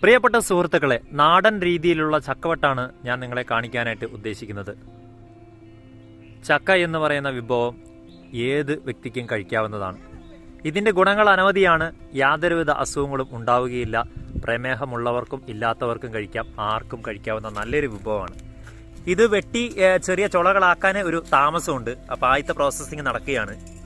പ്രിയപ്പെട്ട സുഹൃത്തുക്കളെ നാടൻ രീതിയിലുള്ള ചക്കവട്ടാണ് ഞാൻ നിങ്ങളെ കാണിക്കാനായിട്ട് ഉദ്ദേശിക്കുന്നത്. ചക്ക എന്ന് പറയുന്ന വിഭവം ഏത് വ്യക്തിക്കും കഴിക്കാവുന്നതാണ്. ഇതിന്റെ ഗുണങ്ങൾ അനവധിയാണ്. യാതൊരുവിധ അസുഖങ്ങളും ഉണ്ടാവുകയില്ല. പ്രമേഹമുള്ളവർക്കും ഇല്ലാത്തവർക്കും കഴിക്കാം. ആർക്കും കഴിക്കാവുന്ന നല്ലൊരു വിഭവമാണ്. ഇത് വെട്ടി ചെറിയ ചുളകളാക്കാൻ ഒരു താമസമുണ്ട്. അപ്പോൾ ആദ്യത്തെ പ്രോസസ്സിങ് നടക്കുകയാണ്.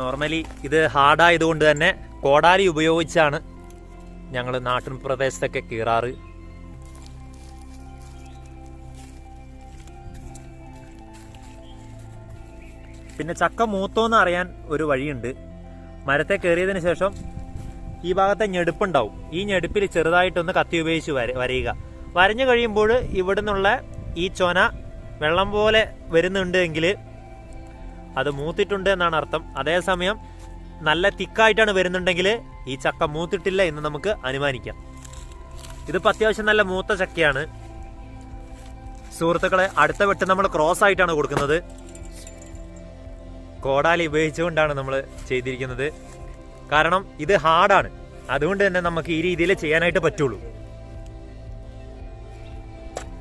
നോർമലി ഇത് ഹാർഡായതുകൊണ്ട് തന്നെ കോടാലി ഉപയോഗിച്ചാണ് ഞങ്ങൾ നാട്ടിൻ പ്രദേശത്തൊക്കെ കീറാറ്. പിന്നെ ചക്ക മൂത്തോന്ന് അറിയാൻ ഒരു വഴിയുണ്ട്. മരത്തെ കയറിയതിന് ശേഷം ഈ ഭാഗത്തെ ഞെടുപ്പുണ്ടാവും. ഈ ഞെടുപ്പിൽ ചെറുതായിട്ടൊന്ന് കത്തി ഉപയോഗിച്ച് വര വരയുക. വരഞ്ഞു കഴിയുമ്പോൾ ഇവിടുന്നുള്ള ഈ ചൊന വെള്ളം പോലെ വരുന്നുണ്ട് എങ്കിൽ അത് മൂത്തിട്ടുണ്ട് എന്നാണ് അർത്ഥം. അതേസമയം നല്ല തിക്കായിട്ടാണ് വരുന്നുണ്ടെങ്കിൽ ഈ ചക്ക മൂത്തിട്ടില്ല എന്ന് നമുക്ക് അനുമാനിക്കാം. ഇതിപ്പോൾ അത്യാവശ്യം നല്ല മൂത്ത ചക്കയാണ്. സുഹൃത്തുക്കളെ അടുത്ത വെട്ട് നമ്മൾ ക്രോസ് ആയിട്ടാണ് കൊടുക്കുന്നത്. കോടാലി ഉപയോഗിച്ചുകൊണ്ടാണ് നമ്മൾ ചെയ്തിരിക്കുന്നത്. കാരണം ഇത് ഹാർഡാണ്. അതുകൊണ്ട് തന്നെ നമുക്ക് ഈ രീതിയിൽ ചെയ്യാനായിട്ട് പറ്റുള്ളൂ.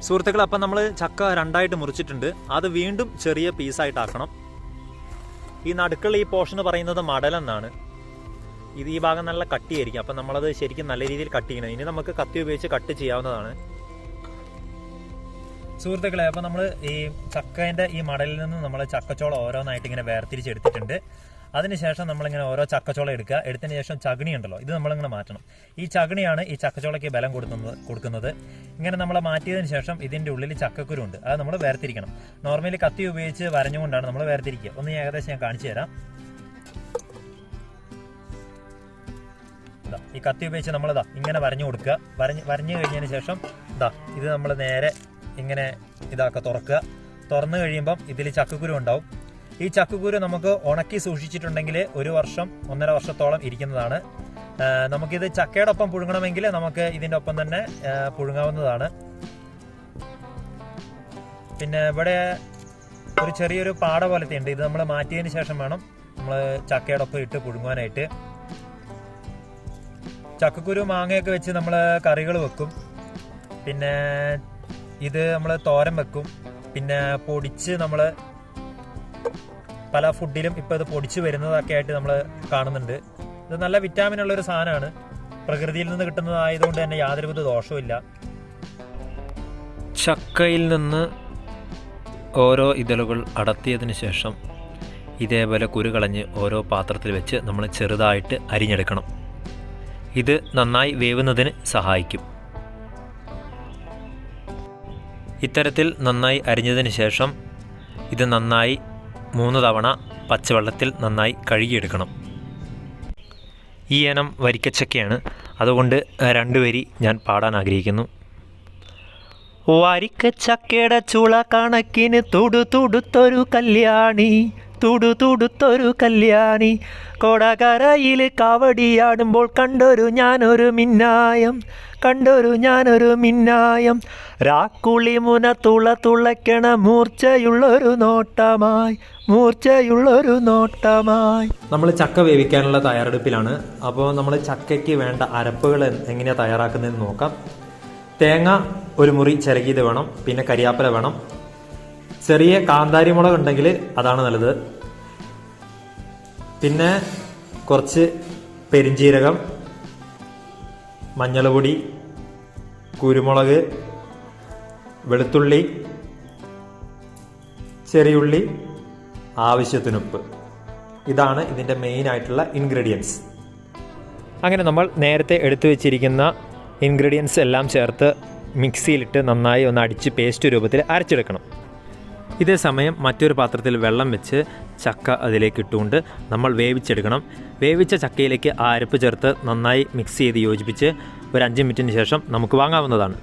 സുഹൃത്തുക്കൾ അപ്പം നമ്മൾ ചക്ക രണ്ടായിട്ട് മുറിച്ചിട്ടുണ്ട്. അത് വീണ്ടും ചെറിയ പീസായിട്ടാക്കണം ഈ നടുക്കുള്ള ഈ പോർഷൻ പറയുന്നത് മടലെന്നാണ് ഇത് ഈ ഭാഗം നല്ല കട്ടിയായിരിക്കും. അപ്പം നമ്മളത് ശരിക്കും നല്ല രീതിയിൽ കട്ട് ചെയ്യണം. ഇനി നമുക്ക് കത്തി ഉപയോഗിച്ച് കട്ട് ചെയ്യാവുന്നതാണ്. സുഹൃത്തുക്കളെ അപ്പം നമ്മൾ ഈ ചക്കേന്റെ ഈ മടലിൽ നിന്ന് നമ്മൾ ചക്കച്ചോളം ഓരോന്നായിട്ട് ഇങ്ങനെ വേർതിരിച്ചെടുത്തിട്ടുണ്ട്. അതിനുശേഷം നമ്മളിങ്ങനെ ഓരോ ചക്കച്ചോളം എടുക്കുക. എടുത്തതിന് ശേഷം ചകിണി ഉണ്ടല്ലോ ഇത് നമ്മളിങ്ങനെ മാറ്റണം. ഈ ചകിണിയാണ് ഈ ചക്കച്ചോളയ്ക്ക് ബലം കൊടുക്കുന്നത് കൊടുക്കുന്നത്. ഇങ്ങനെ നമ്മൾ മാറ്റിയതിന് ശേഷം ഇതിന്റെ ഉള്ളിൽ ചക്കക്കുരു ഉണ്ട് അത് നമ്മൾ വേർതിരിക്കണം. നോർമലി കത്തി ഉപയോഗിച്ച് വരഞ്ഞുകൊണ്ടാണ് നമ്മൾ വേർതിരിക്കുക. ഒന്ന് ഏകദേശം ഞാൻ കാണിച്ചു തരാം. ഇതാ, ഈ കത്തി ഉപയോഗിച്ച് നമ്മൾ ഇതാ ഇങ്ങനെ വരഞ്ഞു കൊടുക്കുക. വരഞ്ഞ് വരഞ്ഞു കഴിഞ്ഞതിന് ശേഷം ഇതാ ഇത് നമ്മൾ നേരെ ഇങ്ങനെ ഇതാക്കുക തുറക്കുക. തുറന്നു കഴിയുമ്പം ഇതിൽ ചക്കക്കുരു ഉണ്ടാവും. ഈ ചക്കക്കുരു നമുക്ക് ഉണക്കി സൂക്ഷിച്ചിട്ടുണ്ടെങ്കിൽ ഒരു വർഷം ഒന്നര വർഷത്തോളം ഇരിക്കുന്നതാണ്. നമുക്കിത് ചക്കയുടെ ഒപ്പം പുഴുങ്ങണമെങ്കിൽ നമുക്ക് ഇതിന്റെ ഒപ്പം തന്നെ പുഴുങ്ങാവുന്നതാണ്. പിന്നെ ഇവിടെ ഒരു ചെറിയൊരു പാട പോലത്തെ ഉണ്ട്. ഇത് നമ്മൾ മാറ്റിയതിന് ശേഷം വേണം നമ്മൾ ചക്കയുടെ ഒപ്പം ഇട്ട് പുഴുങ്ങുവാനായിട്ട് ചക്കക്കുരു മാങ്ങയൊക്കെ വെച്ച് നമ്മൾ കറികൾ വെക്കും. പിന്നെ ഇത് നമ്മൾ തോരൻ വെക്കും. പിന്നെ പൊടിച്ച് നമ്മൾ പല ഫുഡിലും ഇപ്പോൾ ഇത് പൊടിച്ച് വരുന്നതൊക്കെ ആയിട്ട് നമ്മൾ കാണുന്നുണ്ട്. ഇത് നല്ല വിറ്റാമിൻ ഉള്ള ഒരു സാധനമാണ്. പ്രകൃതിയിൽ നിന്ന് കിട്ടുന്നതായതുകൊണ്ട് തന്നെ യാതൊരുവിധ ദോഷവുമില്ല ചക്കയിൽ നിന്ന് ഓരോ ഇതളുകൾ അടത്തിയതിന് ശേഷം ഇതേപോലെ കുരു കളഞ്ഞ് ഓരോ പാത്രത്തിൽ വെച്ച് നമ്മൾ ചെറുതായിട്ട് അരിഞ്ഞെടുക്കണം. ഇത് നന്നായി വേവുന്നതിന് സഹായിക്കും. ഇത്തരത്തിൽ നന്നായി അരിഞ്ഞതിന് ശേഷം ഇത് നന്നായി മൂന്ന് തവണ പച്ചവെള്ളത്തിൽ നന്നായി കഴുകിയെടുക്കണം. ഈ ഇനം വരിക്കച്ചക്കയാണ്. അതുകൊണ്ട് രണ്ട് വരി ഞാൻ പാടാൻ ആഗ്രഹിക്കുന്നു. വരിക്കച്ചക്കയുടെ ചുള കണക്കിന് തുടു തുടുത്തൊരു കല്യാണി. തുടു തുടുത്തൊരു കല്യാണി കൊടകരയിൽ കാവടിയാടുമ്പോൾ കണ്ടൊരു ഞാനൊരു മിന്നായം കണ്ടൊരു ഞാനൊരു മിന്നായം. രാക്കുളി മുന തുള തുളയ്ക്കണ മൂർച്ചയുള്ളൊരു നോട്ടമായി മൂർച്ചയുള്ളൊരു നോട്ടമായി. നമ്മൾ ചക്ക വേവിക്കാനുള്ള തയ്യാറെടുപ്പിലാണ്. അപ്പോൾ നമ്മൾ ചക്കയ്ക്ക് വേണ്ട അരപ്പുകൾ എങ്ങനെയാണ് തയ്യാറാക്കുന്നതെന്ന് നോക്കാം. തേങ്ങ ഒരു മുറി ചിരകിയത് വേണം പിന്നെ കരിയാപ്പല വേണം. ചെറിയ കാന്താരി മുളക് ഉണ്ടെങ്കിൽ അതാണ് നല്ലത്. പിന്നെ കുറച്ച് പെരിഞ്ചീരകം മഞ്ഞൾപൊടി കുരുമുളക് വെളുത്തുള്ളി ചെറിയുള്ളി ആവശ്യത്തിനുപ്പ്. ഇതാണ് ഇതിന്റെ മെയിൻ ആയിട്ടുള്ള ഇൻഗ്രീഡിയൻസ് അങ്ങനെ നമ്മൾ നേരത്തെ എടുത്തു വെച്ചിരിക്കുന്ന ഇൻഗ്രീഡിയൻസ് എല്ലാം ചേർത്ത് മിക്സിയിലിട്ട് നന്നായി ഒന്ന് അടിച്ച് പേസ്റ്റ് രൂപത്തിൽ അരച്ചെടുക്കണം. ഇതേ സമയം മറ്റൊരു പാത്രത്തിൽ വെള്ളം വെച്ച് ചക്ക അതിലേക്ക് ഇട്ടുകൊണ്ട് നമ്മൾ വേവിച്ചെടുക്കണം. വേവിച്ച ചക്കയിലേക്ക് ആരപ്പ് ചേർത്ത് നന്നായി മിക്സ് ചെയ്ത് യോജിപ്പിച്ച് ഒരു അഞ്ച് മിനിറ്റിന് ശേഷം നമുക്ക് വാങ്ങാവുന്നതാണ്.